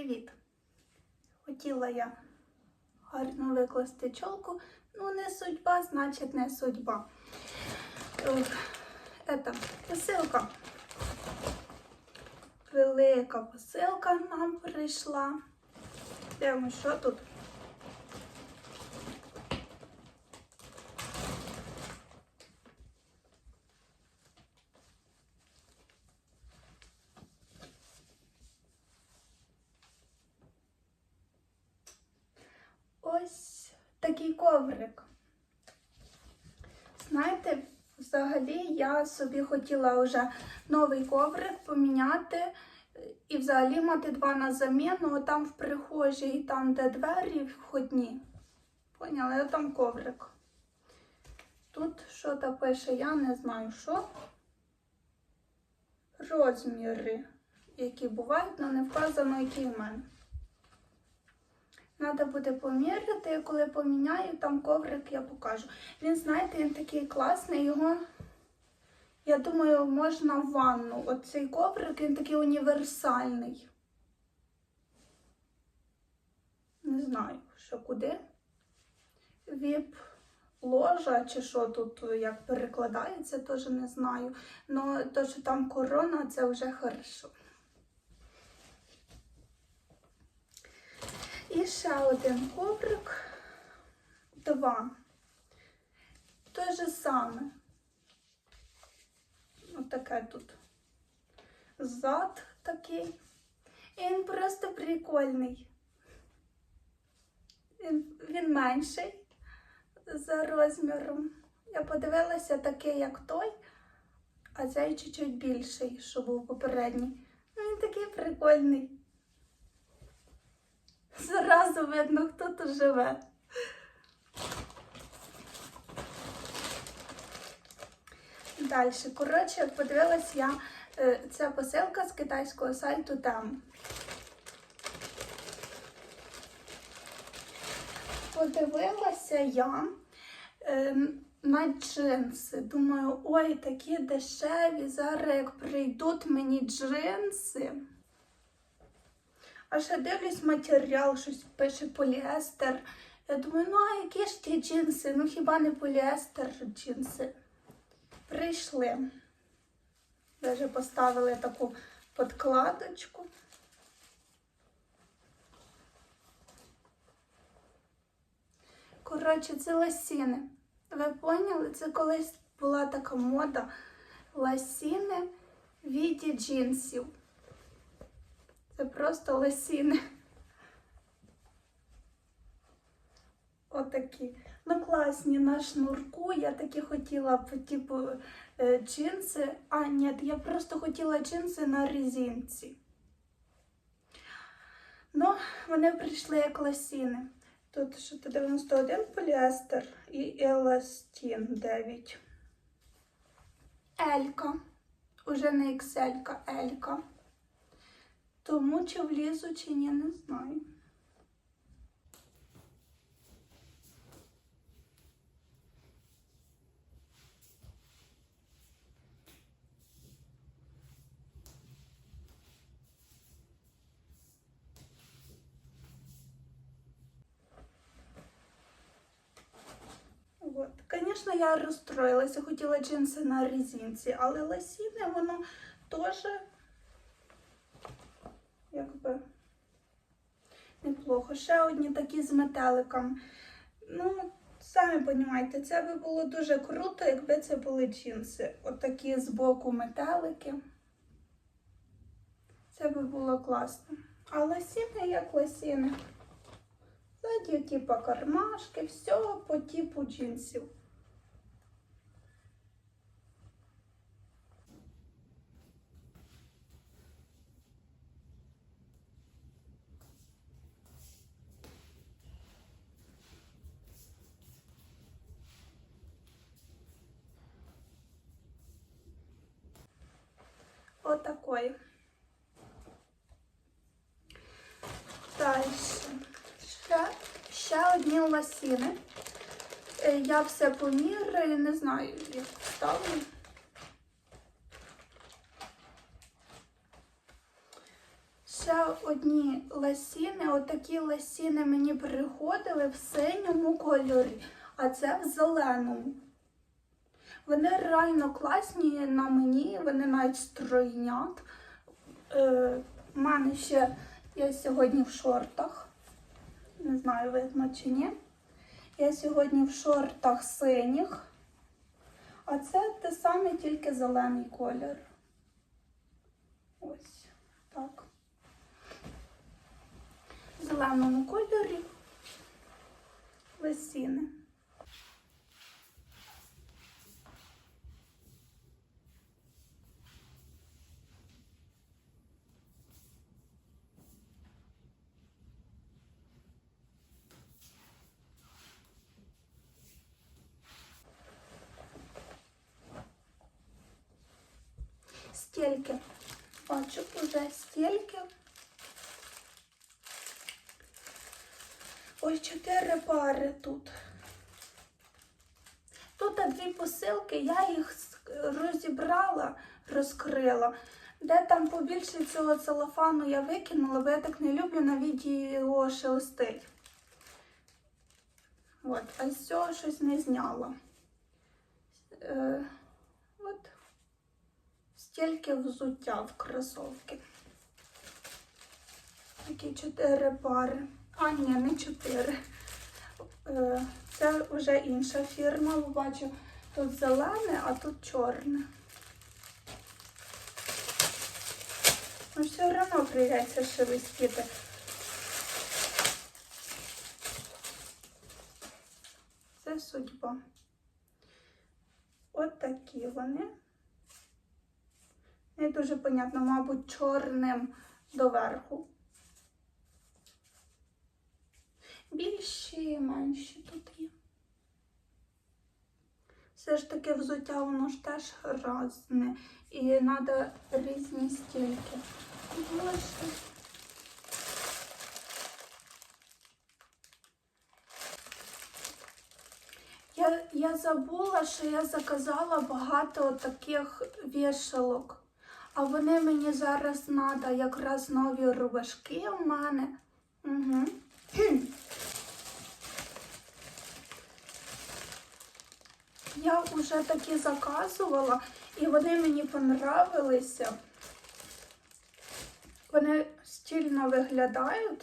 Привіт! Хотіла я гарно викласти чолку, ну не судьба, значить не судьба. Ета, посилка. Велика посилка нам прийшла. Дивимось, що тут. Ось такий коврик. Знаєте, взагалі я собі хотіла вже новий коврик поміняти і взагалі мати два на заміну, там в прихожій, там, де двері входні. Поняли, там коврик. Тут що то пише, я не знаю що. Розміри, які бувають, але не вказано, які в мене. Треба буде поміряти, коли поміняю там коврик, я покажу. Він, знаєте, він такий класний, його, я думаю, можна в ванну. Оцей коврик, він такий універсальний. Не знаю, що куди. Віп ложа чи що тут як перекладається, теж не знаю. Ну, то, що там корона, це вже хорошо. І ще один коврик. Два. Те же саме. Отаке тут. Зад такий. І він просто прикольний. Він, він менший за розміром. Я подивилася такий, як той, а цей чуть-чуть більший, що був попередній. Ну, Він такий прикольний. Зразу видно, хто тут живе. Далі, коротше, подивилась я е, ця посилка з китайського сайту там. Подивилася я е, на джинси. Думаю, ой, такі дешеві. Зараз як прийдуть мені джинси. А ще дивлюсь матеріал, щось пише поліестер. Я думаю, ну а які ж ті джинси? Ну хіба не поліестер джинси? Прийшли. Даже поставили таку подкладочку. Коротше, це лосіни. Ви поняли? Це колись була така мода лосіни в віді джинсів. Це просто лосіни. Отакі. Ну, класні на шнурку. Я такі хотіла по типу е, джинси. А, ні, я просто хотіла джинси на резинці. Ну, вони прийшли як лосіни. Тут то 91 поліестер і еластин 9. Елька. Уже не XL, Елька. Тому чи влізу, чи ні, не знаю. Звісно, я розстроїлася, хотіла джинси на резинці, але лосіни, воно теж якби неплохо. Ще одні такі з метеликом. Ну, самі розумієте, це би було дуже круто, якби це були джинси. Отакі з боку метелики. Це би було класно. А лосіни як лосіни. Ззаді, типу, кармашки, все по типу джинсів. Отакої. Далі. Ще, ще одні лосіни. Е, Я все поміряю, не знаю, як ставлю. Ще одні ласіни. Отакі ласіни мені приходили в синьому кольорі, а це в зеленому. Вони реально класні на мені, вони навіть стройнят. Е, у мене ще я сьогодні в шортах. Не знаю, видно чи ні. Я сьогодні в шортах синіх, а це те саме, тільки зелений колір. Ось так. В зеленому кольорі лисіни. Стільки. Бачу вже стільки. Ось чотири пари тут. Тут дві посилки, я їх розібрала, розкрила. Де там побільше цього целофану я викинула, бо я так не люблю на відео шелестить. От, а з цього щось не зняла. Е, от стільки взуття в кросовки. Такі чотири пари. А, ні, не чотири. Е, Це вже інша фірма. бо Бачу, тут зелене, а тут чорне. Ну, все одно прийдеться шелестіти. Це судьба. От такі вони. Не дуже понятно, мабуть, чорним доверху. Більші і менші тут є. Все ж таки взуття воно ж теж разне. І треба різні стільки. Боже. Я, я забула, що я заказала багато таких вішалок. А вони мені зараз треба якраз нові рубашки у мене. Угу. Я вже такі заказувала, і вони мені понравилися. Вони стильно виглядають.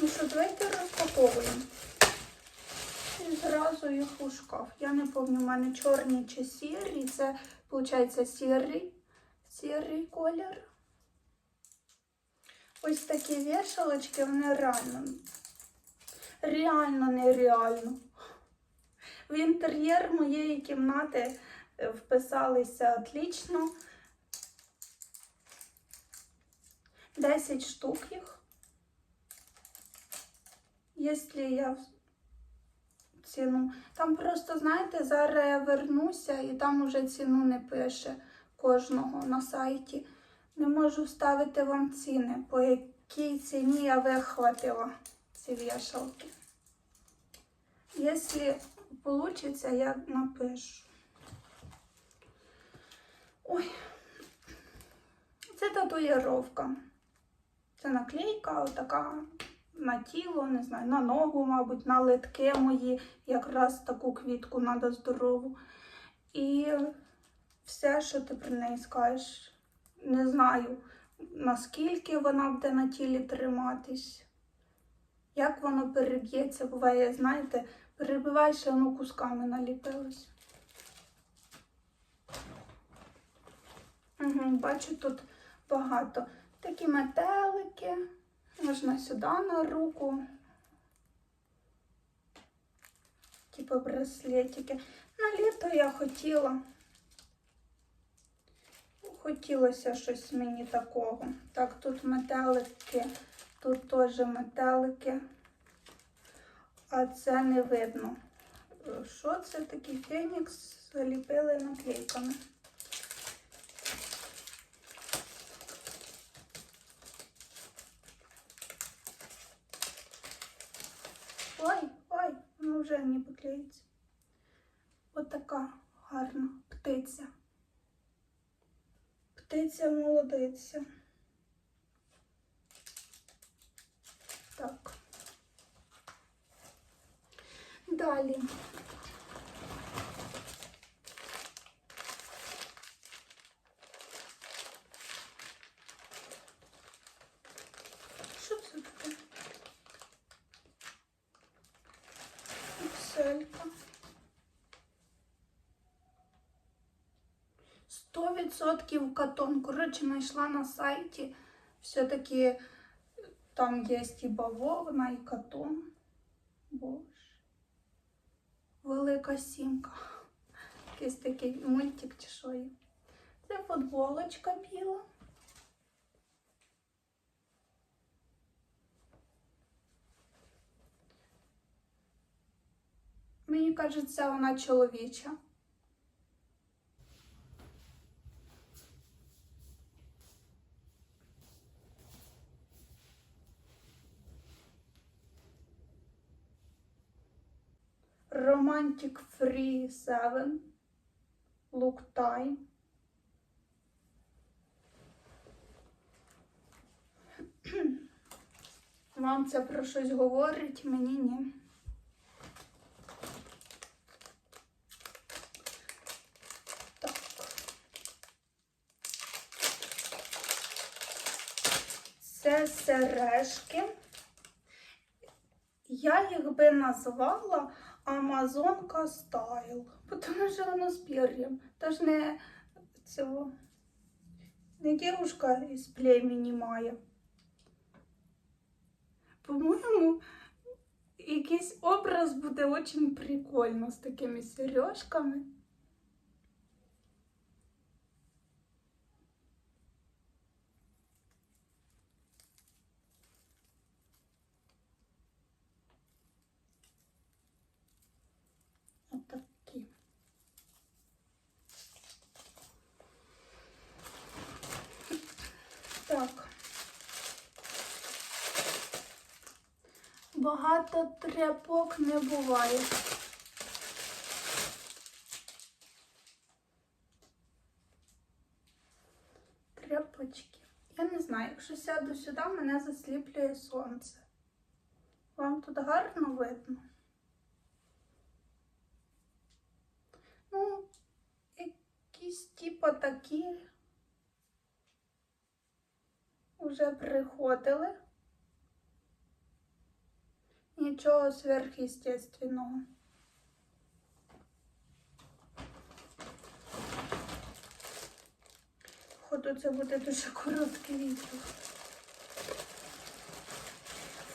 Ну що, давайте розпаковуємо. І зразу їх у шкаф. Я не пам'ятаю, у мене чорні чи сірі. Це, виходить, сірий, сірий колір. Ось такі вішалочки, вони реально, реально нереально. В інтер'єр моєї кімнати е, вписалися отлично. 10 штук їх. Якщо я в ціну. Там просто, знаєте, зараз я вернуся і там уже ціну не пише кожного на сайті. Не можу ставити вам ціни, по якій ціні я вихватила ці вішалки. Якщо вийде, я напишу. Ой, це татуїровка. Це наклейка, отака на тіло, не знаю, на ногу, мабуть, на литки мої. Якраз таку квітку треба здорову. І все, що ти про неї скажеш. Не знаю, наскільки вона буде на тілі триматись, як воно переб'ється, буває, знаєте, перебиваєш, і воно кусками наліпилось. Угу, бачу, тут багато. Такі метелики. Можна сюди на руку. Типу браслетики. На літо я хотіла. Хотілося щось мені такого. Так, тут метелики, тут теж метелики. А це не видно. Що це такий фенікс заліпили наклейками? Ой, ой, вона вже не клеїться. Отака От гарна птиця. Птиця молодиця. Так. Далі 100% катон. Коротше, знайшла на сайті. Все-таки е, там є і бавовна, і катон. Боже. Велика сімка. Якийсь такий мультик чи що є. Це футболочка біла. Мені кажеться, вона чоловіча. Romantic Free 7 Look Time. Вам це про щось говорить, мені ні. Це сережки. Я їх би назвала Амазонка Стайл, Потому що воно з пір'ям. Тож не цього, не дівушка із племені має. По-моєму, якийсь образ буде дуже прикольно з такими сережками. Отакі. Так. Багато тряпок не буває. Тряпочки. Я не знаю, якщо сяду сюди, мене засліплює сонце. Вам тут гарно видно? Ну, якісь типа такі вже приходили. Нічого сверхъестественного. Походу це буде дуже коротке відео.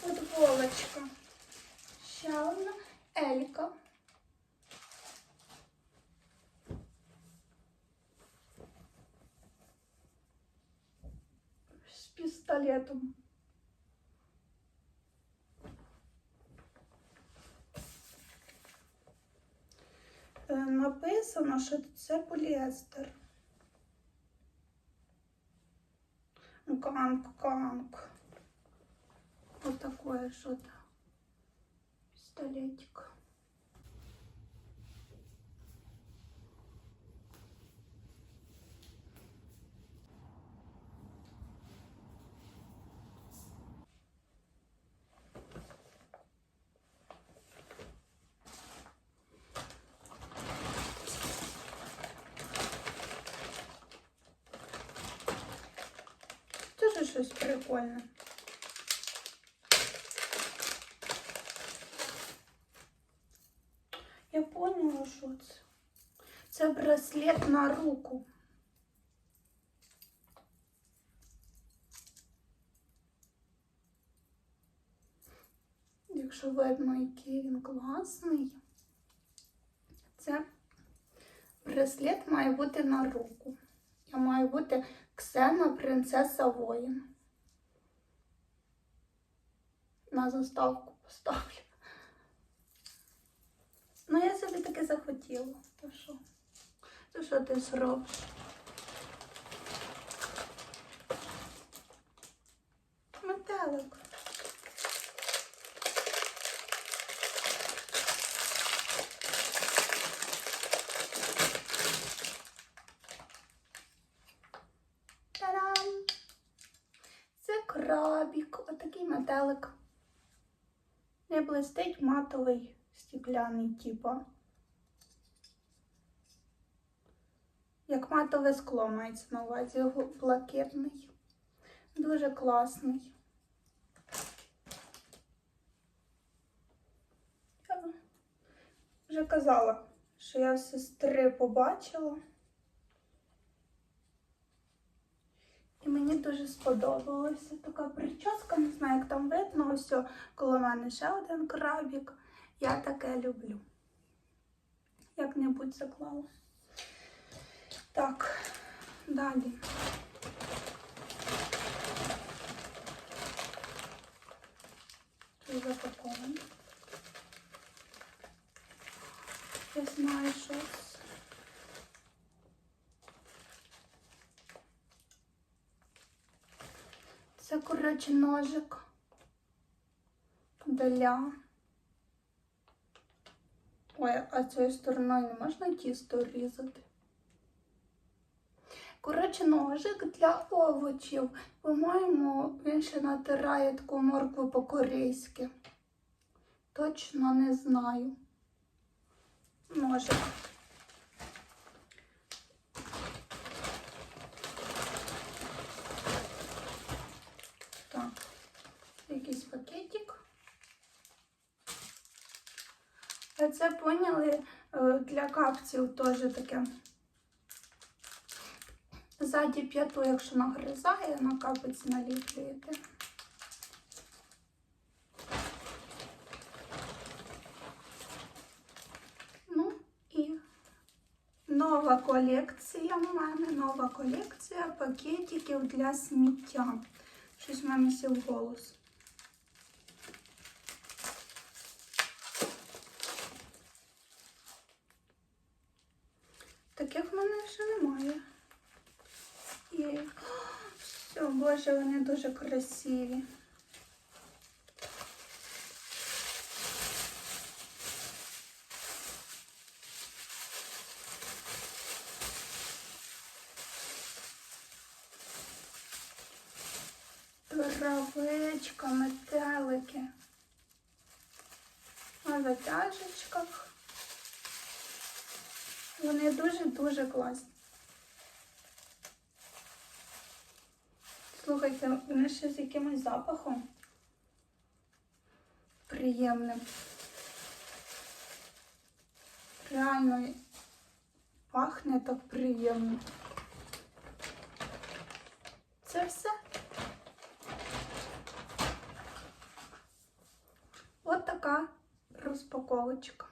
Футболочка. Ще одна Елька. З пістолетом. Що це поліестер. Ганг, ганг. Вот такое что-то. Пистолетик. Щось прикольне. Я поняла, що це. Це браслет на руку. Якщо видно, який він класний, це браслет має бути на руку. Я маю бути Ксена принцеса воїн. На заставку поставлю. Ну, я собі таке захотіла. То що? То що ти зробиш? Метелик. крабік, отакий метелик. Не блистить матовий стікляний, типа. Як матове скло мається на увазі, блакитний. Дуже класний. Я вже казала, що я сестри побачила. Мені дуже сподобалася така прическа. Не знаю, як там видно. Ось коло мене ще один крабік. Я таке люблю. Як-небудь заклала. Так, далі. Тут запаковано. Я знаю, що це. Це, коротше, ножик для. Ой, а цією стороною не можна тісто різати. Коротше, ножик для овочів. По-моєму, він ще натирає таку моркву по-корейськи. Точно не знаю. Ножик. Так, якийсь пакетик. Це поняли е, для капців теж таке. Ззаді п'яту, якщо нагризає, на капець наліплюєте. Ну і нова колекція в мене, нова колекція пакетиків для сміття. Щось в мене сів голос. Таких в мене ще немає. І О, все, боже, вони дуже красиві. Травичка, метелики. На затяжечках. Вони дуже-дуже класні. Слухайте, вони ще з якимось запахом приємним. Реально пахне так приємно. Це все. От така розпаковочка.